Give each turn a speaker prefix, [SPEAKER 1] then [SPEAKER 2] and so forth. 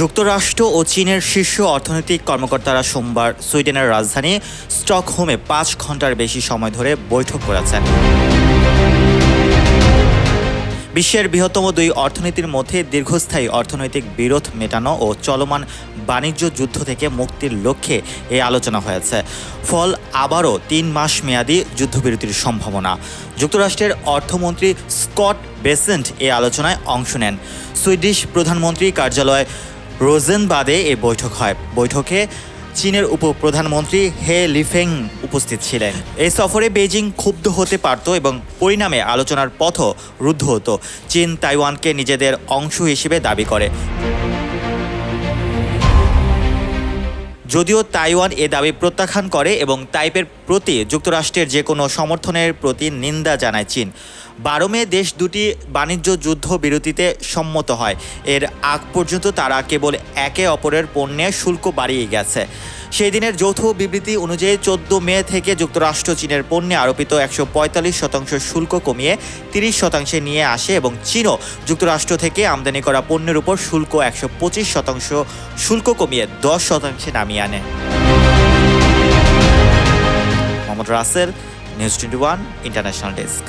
[SPEAKER 1] যুক্তরাষ্ট্র ও চীনের শীর্ষ অর্থনৈতিক কর্মকর্তারা সোমবার সুইডেনের রাজধানী স্টকহোমে পাঁচ ঘণ্টার বেশি সময় ধরে বৈঠক করেছেন। বিশ্বের বৃহত্তম দুই অর্থনীতির মধ্যে দীর্ঘস্থায়ী অর্থনৈতিক বিরোধ মেটানো ও চলমান বাণিজ্য যুদ্ধ থেকে মুক্তির লক্ষ্যে এই আলোচনা হয়েছে। ফল আবারও তিন মাস মেয়াদি যুদ্ধবিরতির সম্ভাবনা। যুক্তরাষ্ট্রের অর্থমন্ত্রী স্কট বেসেন্ট এই আলোচনায় অংশ নেন। সুইডিশ প্রধানমন্ত্রী কার্যালয় রোজেনবাদে এই বৈঠক হয়। বৈঠকে চীনের উপপ্রধানমন্ত্রী হে লিফেং উপস্থিত ছিলেন। এই সফরে বেজিং ক্ষুব্ধ হতে পারত এবং পরিণামে আলোচনার পথও রুদ্ধ হতো। চীন তাইওয়ানকে নিজেদের অংশ হিসেবে দাবি করে। যদিও তাইওয়ান এ দাবি প্রত্যাখ্যান করে এবং তাইপের প্রতি যুক্তরাষ্ট্রের যে কোনো সমর্থনের প্রতি নিন্দা জানায় চীন। বারো মে দেশ দুটি বাণিজ্য যুদ্ধ বিরতিতে সম্মত হয়। এর আগ পর্যন্ত তারা কেবল একে অপরের পণ্যে শুল্ক বাড়িয়ে গেছে। সেই দিনের যৌথ বিবৃতি অনুযায়ী চোদ্দ মে থেকে যুক্তরাষ্ট্র চীনের পণ্যে আরোপিত একশো পঁয়তাল্লিশ শতাংশ শুল্ক কমিয়ে তিরিশ শতাংশে নিয়ে আসে এবং চীনও যুক্তরাষ্ট্র থেকে আমদানি করা পণ্যের উপর শুল্ক একশো পঁচিশ শতাংশ শুল্ক কমিয়ে দশ শতাংশে নামিয়ে আনে। Mohammad Rasel, news twenty one, international desk.